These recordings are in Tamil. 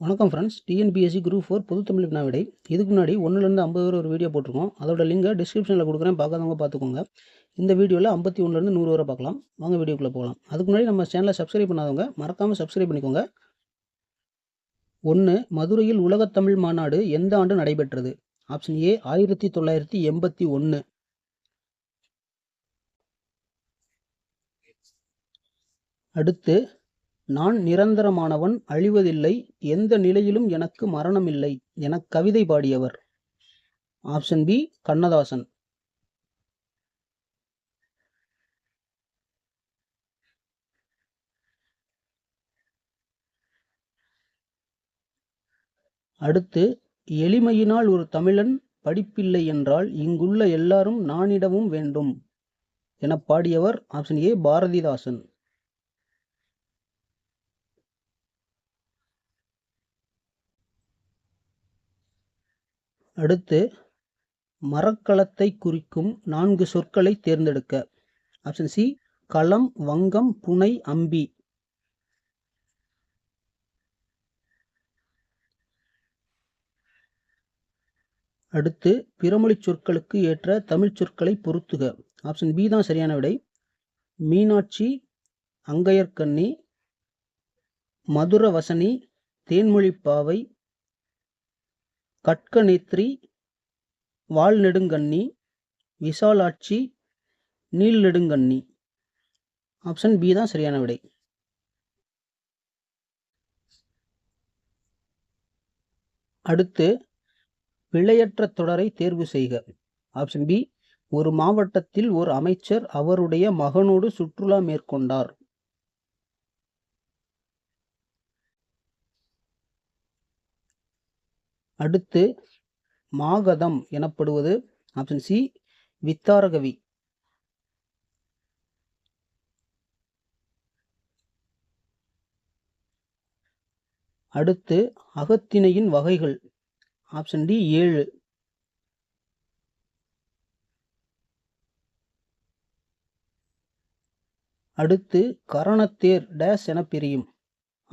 வணக்கம் ஃப்ரெண்ட்ஸ் டிஎன்பிஎஸ்சி குரூப் ஃபோர் பொது தமிழ் வினா விடை இதுக்கு முன்னாடி ஒன்றுலேருந்து ஐம்பது வரை ஒரு வீடியோ போட்டிருக்கோம். அதோட லிங்கை டிஸ்கிரிப்ஷனில் கொடுக்குறேன். பார்க்காதவங்க பார்த்துக்கோங்க. இந்த வீடியோவில் ஐம்பத்தி ஒன்றுலேருந்து நூறு வரை பார்க்கலாம். வாங்க வீடியோக்குள்ளே போகலாம். அதுக்கு முன்னாடி நம்ம சேனலை சப்ஸ்கிரைப் பண்ணாதவங்க மறக்காமல் சப்ஸ்கிரைப் பண்ணிக்கோங்க. ஒன்று மதுரையில் உலகத்தமிழ் மாநாடு எந்த ஆண்டு நடைபெற்றது? ஆப்ஷன் ஏ ஆயிரத்தி தொள்ளாயிரத்தி எண்பத்தி ஒன்று அடுத்து நான் நிரந்தரமானவன் அழிவதில்லை எந்த நிலையிலும் எனக்கு மரணமில்லை என கவிதை பாடியவர். Option B Kannadasan. அடுத்து எளிமையினால் ஒரு தமிழன் படிப்பில்லை என்றால் இங்குள்ள எல்லாரும் நானிடவும் வேண்டும் என பாடியவர் ஆப்ஷன் ஏ பாரதிதாசன். அடுத்து மரக்கலத்தை குறிக்கும் நான்கு சொற்களை தேர்ந்தெடுக்க. ஆப்ஷன் சி களம் வங்கம் புனை அம்பி. அடுத்து பிறமொழி சொற்களுக்கு ஏற்ற தமிழ் சொற்களை பொருத்துக. ஆப்ஷன் பி தான் சரியான விடை. மீனாட்சி அங்கையர்கண்ணி தேன்மொழி தேன்மொழிப்பாவை கட்கநேத்ரி வால்நெடுங்கண்ணி விசாலாட்சி நீள்நெடுங்கண்ணி. ஆப்ஷன் பி தான் சரியான விடை. அடுத்து பிழையற்ற தொடரை தேர்வு செய்க. ஆப்ஷன் பி ஒரு மாவட்டத்தில் ஒரு அமைச்சர் அவருடைய மகனோடு சுற்றுலா மேற்கொண்டார். அடுத்து மாகதம் எனப்படுவது ஆப்ஷன் சி வித்தாரகவி. அடுத்து அகத்திணையின் வகைகள் ஆப்ஷன் டி ஏழு. அடுத்து கரணத்தேர் டேஸ் என பிரியும்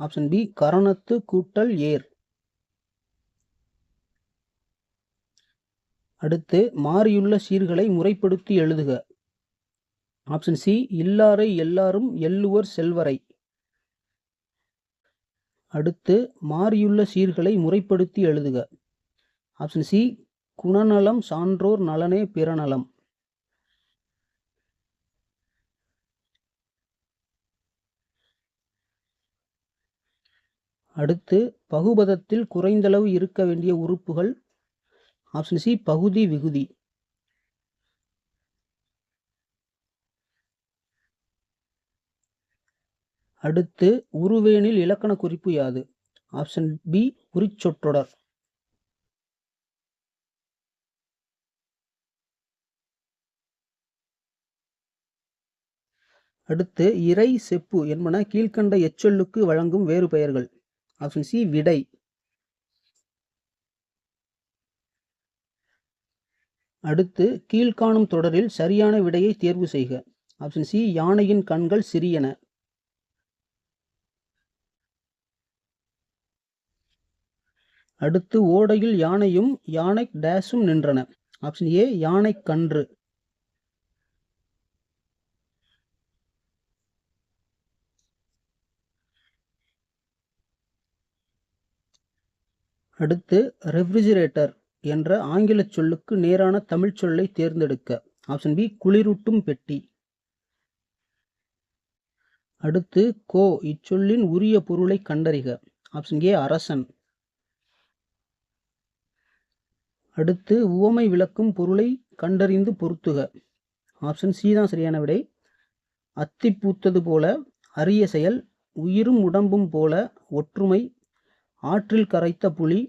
ஆப்ஷன் பி கரணத்து கூட்டல் ஏர். அடுத்து மாறியுள்ள சீர்களை முறைப்படுத்தி எழுதுக. ஆப்ஷன் சி இல்லாரை எல்லாரும் எல்லுவர் செல்வரை. அடுத்து மாறியுள்ள சீர்களை முறைப்படுத்தி எழுதுக. ஆப்ஷன் சி குணநலம் சான்றோர் நலனே பிறநலம். அடுத்து பகுபதத்தில் குறைந்தளவு இருக்க வேண்டிய உறுப்புகள் ஆப்ஷன் சி பகுதி விகுதி. அடுத்து உருவேனில் இலக்கண குறிப்பு யாது? ஆப்ஷன் பி உரிச்சொற்றொடர். அடுத்து இறை செப்பு என்பன கீழ்கண்ட எச்சொல்லுக்கு வழங்கும் வேறு பெயர்கள். ஆப்ஷன் சி விடை. அடுத்து கீழ்காணும் தொடரில் சரியான விடையை தேர்வு செய்க. ஆப்ஷன் சி யானையின் கண்கள் சிறியன. அடுத்து ஓடையில் யானையும் யானை டேஸும் நின்றன. ஆப்ஷன் ஏ யானை கன்று. அடுத்து ரெஃப்ரிஜிரேட்டர் என்ற ஆங்கில சொல்லுக்கு நேரான தமிழ் சொல்லை தேர்ந்தெடுக்க. ஆப்ஷன் பி குளிரூட்டும் பெட்டி. அடுத்து கோ இச்சொல்லின் உரிய பொருளை கண்டறிக. ஆப்ஷன் ஏ அரசன். அடுத்து உவமை விளக்கும் பொருளை கண்டறிந்து பொருத்துக. ஆப்ஷன் சி தான் சரியான விடை. அத்தி பூத்தது போல அரிய செயல் உயிரும் உடம்பும் போல ஒற்றுமை ஆற்றில் கரைத்த புலி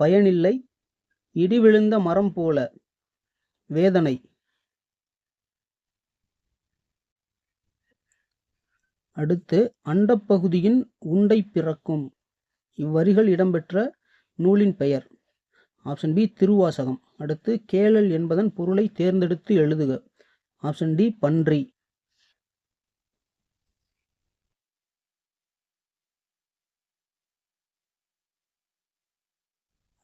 பயனில்லை இடி விழுந்த மரம் போல. வேதனை. அடுத்து அண்டப்பகுதியின் உண்டை பிறக்கும். இவ்வரிகள் இடம்பெற்ற நூலின் பெயர். Option B Thiruvasagam. அடுத்து கேளல் என்பதன் பொருளை தேர்ந்தெடுத்து எழுதுக. ஆப்ஷன் டி பன்றி.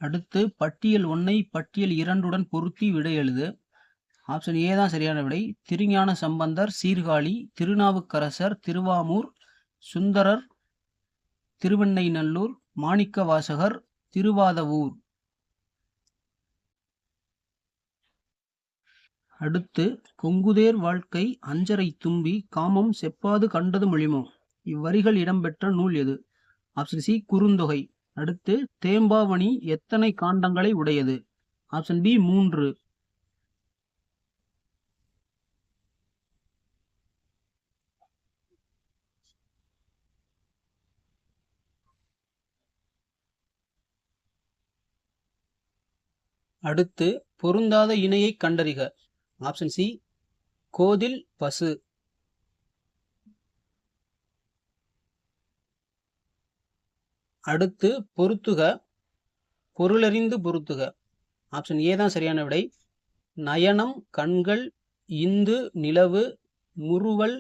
அடுத்து பட்டியல் ஒன்னை பட்டியல் இரண்டுடன் பொருத்தி விடை எழுது. ஆப்ஷன் ஏ தான் சரியான விடை. திருஞான சம்பந்தர் சீர்காழி திருநாவுக்கரசர் திருவாமூர் சுந்தரர் திருவெண்ணைநல்லூர் மாணிக்க வாசகர் திருவாதவூர். அடுத்து கொங்குதேர் வாழ்க்கை அஞ்சரை தும்பி காமம் செப்பாது கண்டது மொழிமோ. இவ்வரிகள் இடம்பெற்ற நூல் எது? Option C Kurunthogai. அடுத்து தேம்பாவணி எத்தனை காண்டங்களை உடையது? ஆப்ஷன் பி மூன்று. அடுத்து பொருந்தாத இணையை கண்டறிக. ஆப்ஷன் சி கோதில் பசு. அடுத்து பொருத்துக பொருளறிந்து பொருத்துக ஆப்ஷன் ஏ தான் சரியான விடை. நயனம் கண்கள் இந்து நிலவு முறுவல்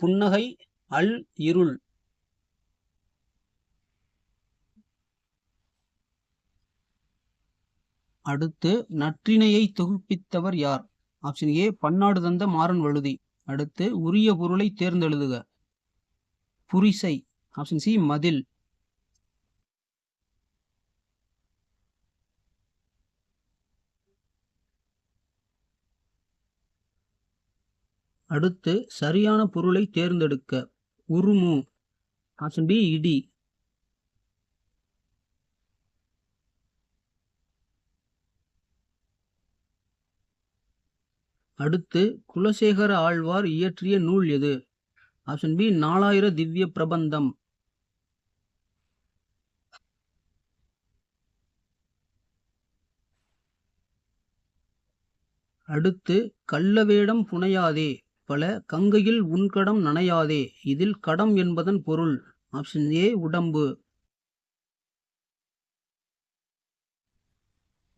புன்னகை அல் இருள். அடுத்து நற்றினையை தொகுப்பித்தவர் யார்? ஆப்ஷன் ஏ பன்னாடு தந்த மாறன் வழுதி. அடுத்து உரிய பொருளை தேர்ந்தெழுதுக. புரிசை. ஆப்ஷன் சி மதில். அடுத்து சரியான பொருளை தேர்ந்தெடுக்க. உருமு. ஆப்ஷன் பி இடி. அடுத்து குலசேகர ஆழ்வார் இயற்றிய நூல் எது? ஆப்ஷன் பி நாலாயிர திவ்ய பிரபந்தம். அடுத்து கள்ளவேடம் புனையாதே பல கங்கையில் உன்கடம் நனையாதே இதில் கடம் என்பதன் பொருள் ஆப்ஷன் ஏ உடம்பு.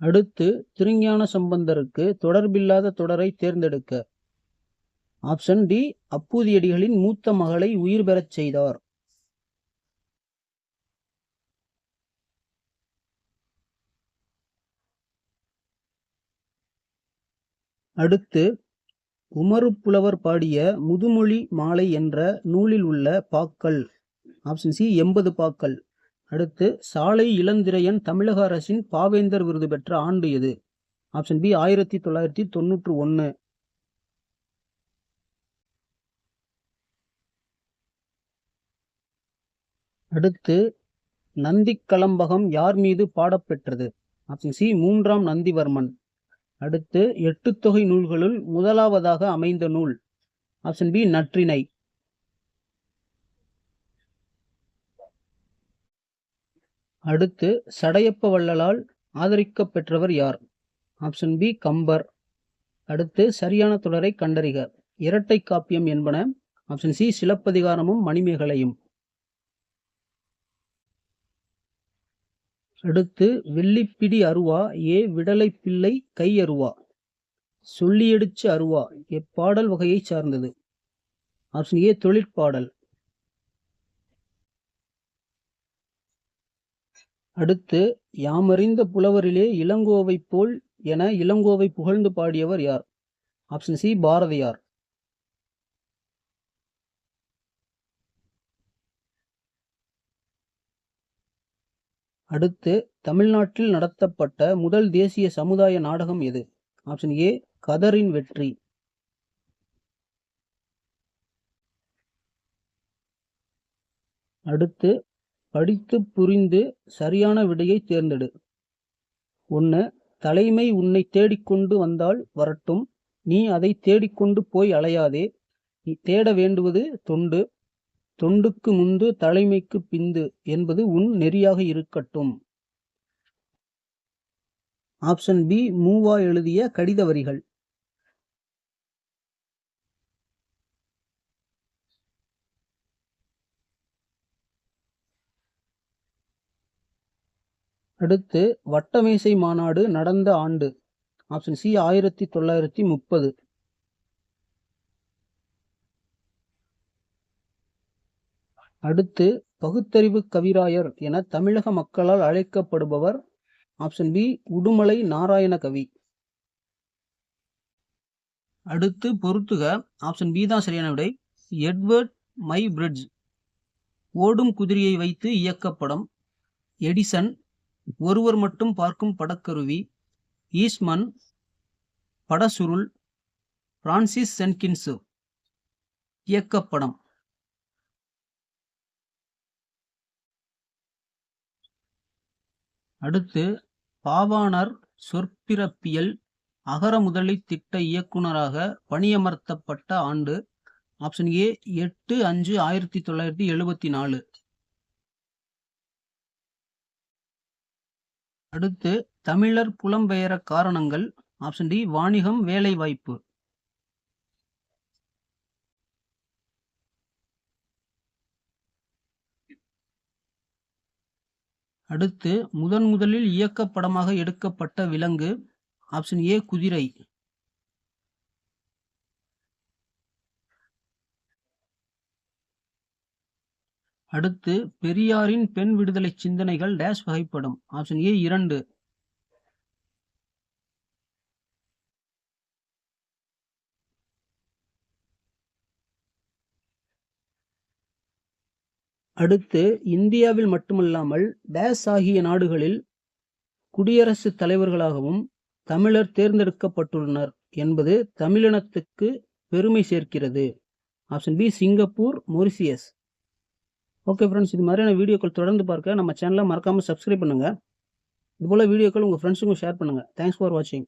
அடுத்து திருஞான சம்பந்தருக்கு தொடர்பில்லாத தொடரை தேர்ந்தெடுக்க. ஆப்ஷன் டி அப்பூதியடிகளின் மூத்த மகளை உயிர் பெறச் செய்தார். அடுத்து உமருப்புலவர் பாடிய முதுமொழி மாலை என்ற நூலில் உள்ள பாக்கள். ஆப்ஷன் சி எண்பது பாக்கள். அடுத்து சாலை இளந்திரையன் தமிழக அரசின் பாவேந்தர் விருது பெற்ற ஆண்டு எது? ஆப்ஷன் பி ஆயிரத்தி தொள்ளாயிரத்தி தொண்ணூற்று ஒன்று அடுத்து நந்திக்கலம்பகம் யார் மீது பாடப்பெற்றது? ஆப்ஷன் சி மூன்றாம் நந்திவர்மன். அடுத்து எட்டு தொகை நூல்களுள் முதலாவதாக அமைந்த நூல் ஆப்ஷன் பி நற்றினை அடுத்து சடையப்ப வள்ளலால் ஆதரிக்க பெற்றவர் யார்? Option B Kambar. அடுத்து சரியான தொடரை கண்டறிக. இரட்டை காப்பியம் என்பன ஆப்ஷன் சி சிலப்பதிகாரமும் மணிமேகலையும். அடுத்து வெள்ளிப்பிடி அருவா ஏ விடலை பிள்ளை கை அருவா. சொல்லியடிச்சு அருவா எப்பாடல் வகையை சார்ந்தது. ஆப்ஷன் ஏ தொழிற்பாடல் அடுத்து யாமறிந்த புலவரிலே இளங்கோவை போல் என இளங்கோவை புகழ்ந்து பாடியவர் யார்? Option C Bharathiyar. அடுத்து தமிழ்நாட்டில் நடத்தப்பட்ட முதல் தேசிய சமுதாய நாடகம் எது? ஆப்ஷன் ஏ கதரின் வெற்றி. அடுத்து படித்து புரிந்து சரியான விடையை தேர்ந்தெடு. ஒன்று தலைமை உன்னை தேடிக்கொண்டு வந்தால் வரட்டும். நீ அதை தேடிக்கொண்டு போய் அலையாதே. நீ தேட வேண்டுவது தொண்டு. தொண்டுக்கு முந்து தலைமைக்கு பிந்து என்பது உன் நெறியாக இருக்கட்டும். ஆப்ஷன் பி மூவா எழுதிய கடித வரிகள். அடுத்து வட்டமேசை மாநாடு நடந்த ஆண்டு. ஆப்ஷன் சி ஆயிரத்தி தொள்ளாயிரத்தி முப்பது. அடுத்து பகுத்தறிவு கவிராயர் என தமிழக மக்களால் அழைக்கப்படுபவர் ஆப்ஷன் பி உடுமலை நாராயண கவி. அடுத்து பொறுத்துக ஆப்ஷன் பி தான் சரியான விடை. எட்வர்ட் மை பிரிட்ஜ் ஓடும் குதிரையை வைத்து இயக்கப்படம். எடிசன் ஒருவர் மட்டும் பார்க்கும் படக்கருவி. ஈஸ்மன் படசுருள். பிரான்சிஸ் சென்கின்ஸு இயக்கப்படம். அடுத்து பாவாணர் சொற்பிறப்பியல் அகர முதலி திட்ட இயக்குனராக பணியமர்த்தப்பட்ட ஆண்டு ஆப்ஷன் ஏ எட்டு அஞ்சு ஆயிரத்தி தொள்ளாயிரத்தி எழுபத்தி நாலு. அடுத்து தமிழர் புலம்பெயர காரணங்கள் ஆப்ஷன் டி வாணிகம் வேலைவாய்ப்பு. அடுத்து முதன் முதலில் இயக்கப்படமாக எடுக்கப்பட்ட விலங்கு ஆப்ஷன் ஏ குதிரை. அடுத்து பெரியாரின் பெண் விடுதலை சிந்தனைகள் டேஷ் வகைப்படும் ஆப்ஷன் ஏ இரண்டு. அடுத்து இந்தியாவில் மட்டுமல்லாமல் டேஸ் ஆகிய நாடுகளில் குடியரசுத் தலைவர்களாகவும் தமிழர் தேர்ந்தெடுக்கப்பட்டுள்ளனர் என்பது தமிழினத்துக்கு பெருமை சேர்க்கிறது. Option B Singapore Mauritius. Okay friends இது மாதிரியான வீடியோக்கள் தொடர்ந்து பார்க்க நம்ம சேனலை மறக்காமல் சப்ஸ்கிரைப் பண்ணுங்கள் இதுபோல் வீடியோக்கள் உங்கள் ஃப்ரெண்ட்ஸுக்கும் ஷேர் பண்ணுங்கள் தேங்க்ஸ் ஃபார் வாட்சிங்